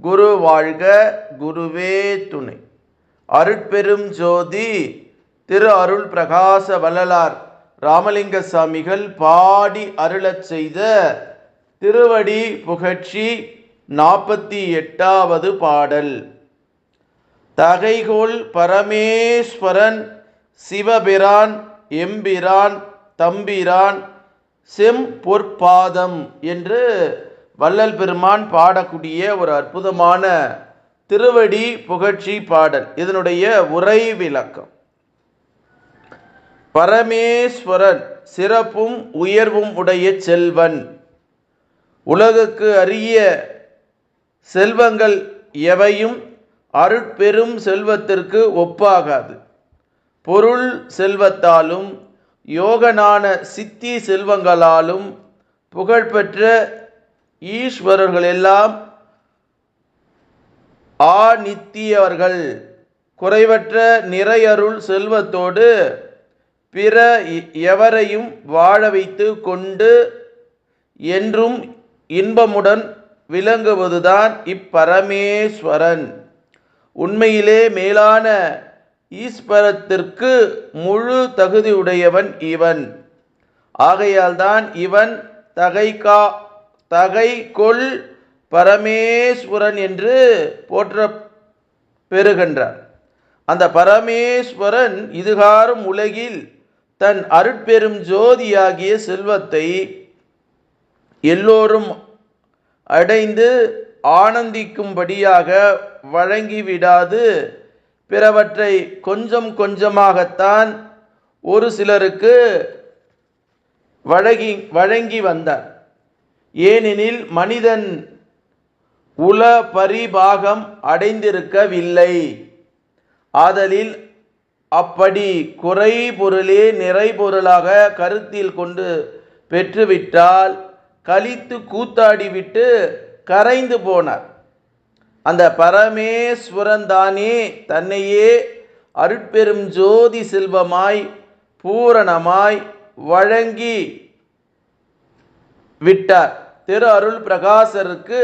குரு வாழ்க குருவே துணை. அருட்பெரும் ஜோதி திரு அருள் பிரகாச வள்ளலார் ராமலிங்க சாமிகள் பாடி அருளச் செய்த திருவடி புகழ்ச்சி நாற்பத்தி எட்டாவது பாடல். தகைகோள் பரமேஸ்வரன் சிவபிரான் எம்பிரான் தம்பிரான் செம் பொற்பாதம் என்று வள்ளல் பெருமான் பாடக்கூடிய ஒரு அற்புதமான திருவடி புகழ்ச்சி பாடல். இதனுடைய உரை விளக்கம். பரமேஸ்வரன் சிறப்பும் உயர்வும் உடைய செல்வன். உலகுக்கு அரிய செல்வங்கள் எவையும் அருட்பெரும் செல்வத்திற்கு ஒப்பாகாது. பொருள் செல்வத்தாலும் யோகனான சித்தி செல்வங்களாலும் புகழ்பெற்ற ஈஸ்வரர்கள் எல்லாம் ஆநித்தியவர்கள் குறைவற்ற நிறையருள் செல்வத்தோடு பிற எ- எவரையும் வாழ வைத்து கொண்டு என்றும் இன்பமுடன் விளங்குவதுதான் இப்பரமேஸ்வரன். உண்மையிலே மேலான ஈஸ்வரத்திற்கு முழு தகுதியுடையவன் இவன். ஆகையால்தான் இவன் தகைகா தகை கொள் பரமேஸ்வரன் என்று போற்ற பெறுகின்றார். அந்த பரமேஸ்வரன் இதுகாரும் உலகில் தன் அருட்பெரும் ஜோதியாகிய செல்வத்தை எல்லோரும் அடைந்து ஆனந்திக்கும்படியாக வழங்கிவிடாது. பிறவற்றை கொஞ்சம் கொஞ்சமாகத்தான் ஒரு சிலருக்கு வழங்கி வழங்கி வந்தார். ஏனெனில் மனிதன் உல பரிபாகம் அடைந்திருக்கவில்லை. ஆதலில் அப்படி குறை பொருளே நிறை பொருளாக கருத்தில் கொண்டு பெற்றுவிட்டால் கழித்து கூத்தாடிவிட்டு கரைந்து போனார். அந்த பரமேஸ்வரன் தானே தன்னையே அருட்பெரும் ஜோதி செல்வமாய் பூரணமாய் வழங்கி விட்டார். திரு அருள் பிரகாசருக்கு